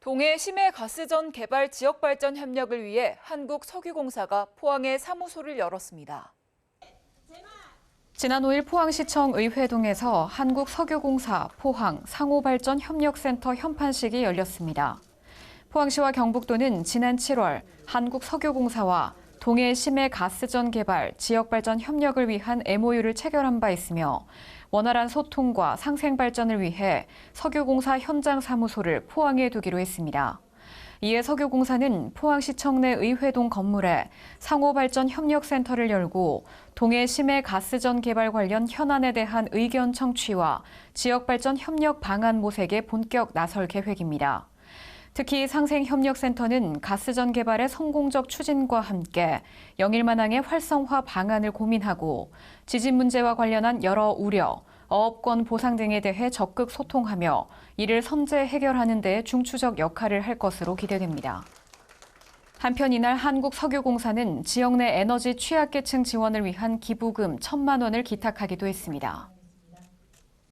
동해 심해 가스전 개발 지역 발전 협력을 위해 한국석유공사가 포항에 사무소를 열었습니다. 지난 5일 포항시청 의회동에서 한국석유공사 포항 상호발전협력센터 현판식이 열렸습니다. 포항시와 경북도는 지난 7월 한국석유공사와 동해 심해 가스전 개발 지역 발전 협력을 위한 MOU를 체결한 바 있으며 원활한 소통과 상생 발전을 위해 석유공사 현장 사무소를 포항에 두기로 했습니다. 이에 석유공사는 포항시청 내 의회동 건물에 상호발전협력센터를 열고 동해 심해 가스전 개발 관련 현안에 대한 의견 청취와 지역발전 협력 방안 모색에 본격 나설 계획입니다. 특히 상생협력센터는 가스전 개발의 성공적 추진과 함께 영일만항의 활성화 방안을 고민하고 지진 문제와 관련한 여러 우려, 어업권 보상 등에 대해 적극 소통하며 이를 선제 해결하는 데 중추적 역할을 할 것으로 기대됩니다. 한편 이날 한국석유공사는 지역 내 에너지 취약계층 지원을 위한 기부금 1천만 원을 기탁하기도 했습니다.